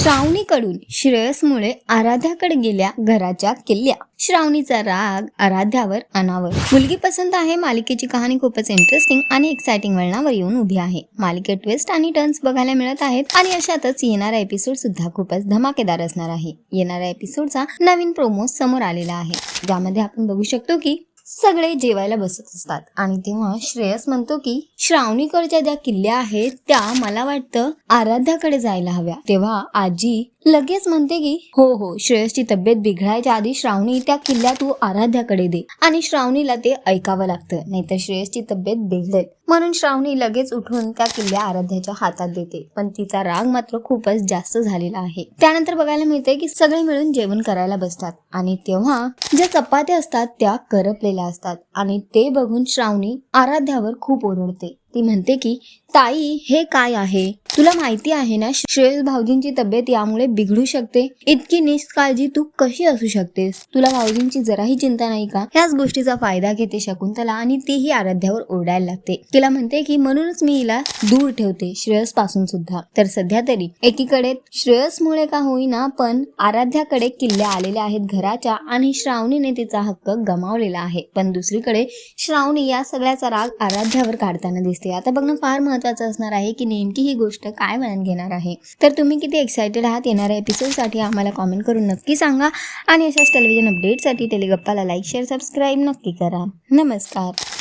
श्रावणीकडून श्रेयसमुळे आराध्याकडे गेल्या घराच्या किल्ल्या. श्रावणीचा राग आराध्यावर अनावर. मुलगी पसंत आहे मालिकेची कहाणी खूपच इंटरेस्टिंग आणि एक्साइटिंग वळणावर येऊन उभी आहे. मालिकेत ट्विस्ट आणि टर्न्स बघायला मिळत आहेत आणि अशातच येणारा एपिसोड सुद्धा खूपच धमाकेदार असणार आहे. येणाऱ्या एपिसोडचा नवीन प्रोमो समोर आलेला आहे. ज्यामध्ये आपण बघू शकतो की सगळे जेवायला बसत असतात. आणि तेव्हा श्रेयस म्हणतो की श्रावणीकडच्या ज्या किल्ल्या आहेत त्या मला वाटतं आराध्याकडे जायला हव्या. तेव्हा आजी लगेच म्हणते की हो हो श्रेयसची तब्येत बिघडायच्या आधी श्रावणी त्या किल्ल्या तू आराध्याकडे दे आणि श्रावणीला ते ऐकावं लागतं. नाहीतर श्रेयसची तब्येत बिघडेल. म्हणून श्रावणी लगेच उठून त्या किल्ल्या आराध्याच्या हातात देते. पण तिचा राग मात्र खूपच जास्त झालेला आहे. त्यानंतर बघायला मिळते की सगळे मिळून जेवण करायला बसतात. आणि तेव्हा ज्या चपात्या असतात त्या करपलेल्या असतात आणि ते बघून श्रावणी आराध्यावर खूप ओरडते. ती म्हणते की ताई हे काय आहे? तुला माहिती आहे ना श्रेयस भाऊजींची तब्येत यामुळे बिघडू शकते. इतकी निष्काळजी तू कशी असू शकतेस? तुला भाऊजींची जराही चिंता नाही का? ह्याच गोष्टीचा फायदा घेते शकुंतला आणि तीही आराध्यावर ओरडायला लागते. तिला म्हणते की म्हणूनच मी हिला दूर ठेवते श्रेयसपासून सुद्धा. तर सध्या तरी एकीकडे श्रेयसमुळे का होईना पण आराध्याकडे किल्ल्या आलेल्या आहेत घराच्या आणि श्रावणीने तिचा हक्क गमावलेला आहे. पण दुसरीकडे श्रावणी या सगळ्याचा राग आराध्यावर काढताना दिसते. आता बघणं फार महत्वाचं असणार आहे की नेमकी ही गोष्ट काय वळण घेणार आहे. तर तुम्ही किती एक्सायटेड आहात येणाऱ्या एपिसोडसाठी आम्हाला कॉमेंट करून नक्की सांगा. आणि अशाच टेलिव्हिजन अपडेटसाठी टेलिगप्पाला लाईक शेअर सबस्क्राईब नक्की करा. नमस्कार.